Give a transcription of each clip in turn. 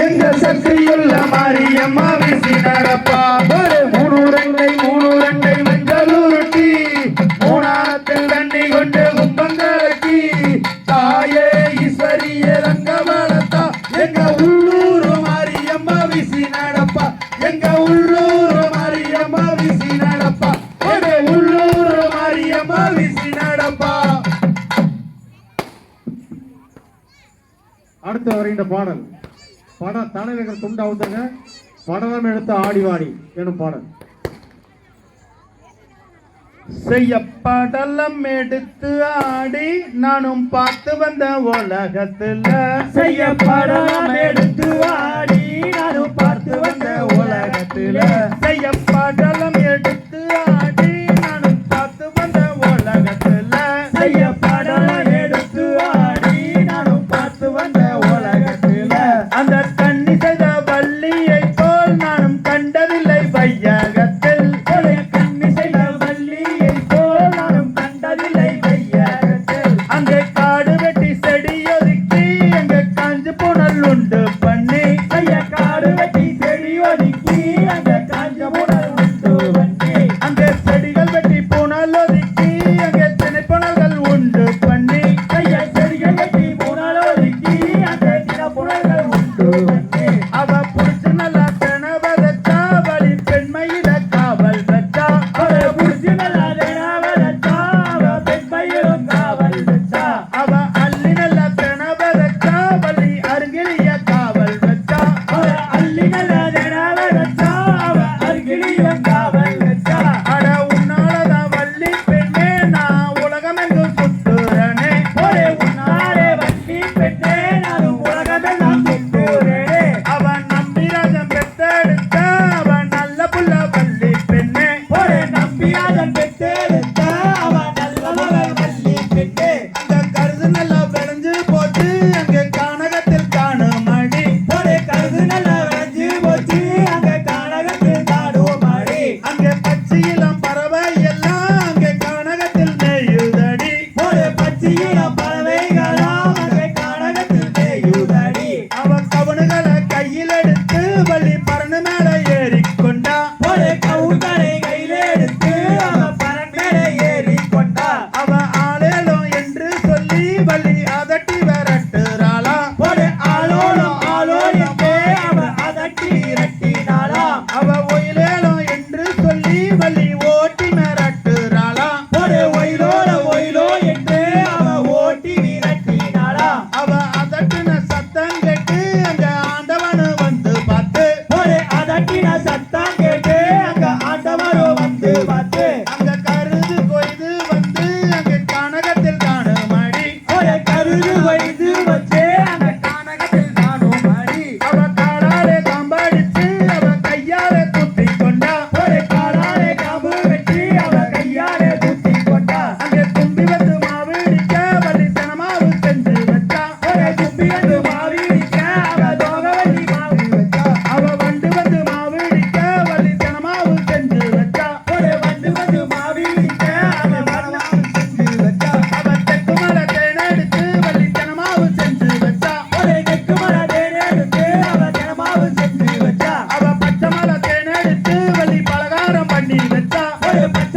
எங்க சக்தியுள்ள மாரியம்மா வீசி ஒரு மூணு ரெண்டை மூணு ரெண்டை மஞ்சள் மூணாரத்தில் தண்ணி கொண்டு கும்பங்கலக்கி தாயே ஈஸ்வரிய ரங்கமலத்தா எங்க உள்ளூர் மாரியம்மா வீசி நடப்பா எங்க உள்ளூர் மாரியம்மா வீசி நடப்பா எங்க உள்ளூர் மாரியம்மா வீசி நடப்பா அடுத்து வருகின்ற பாடல். பட தலைநகர் துண்டு அவுத்துங்க படலம் எடுத்த ஆடிவாடி எனும் பாடல். செய்யப்படலம் எடுத்து ஆடி நானும் பார்த்து வந்த உலகத்துல. செய்யப்படலம் எடுத்து ஆடி நானும் பார்த்து வந்த உலகத்துல. கடல் உண்டு பண்ணி.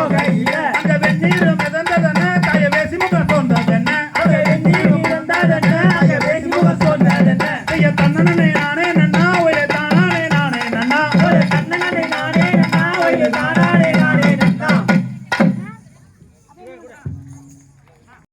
போகையில்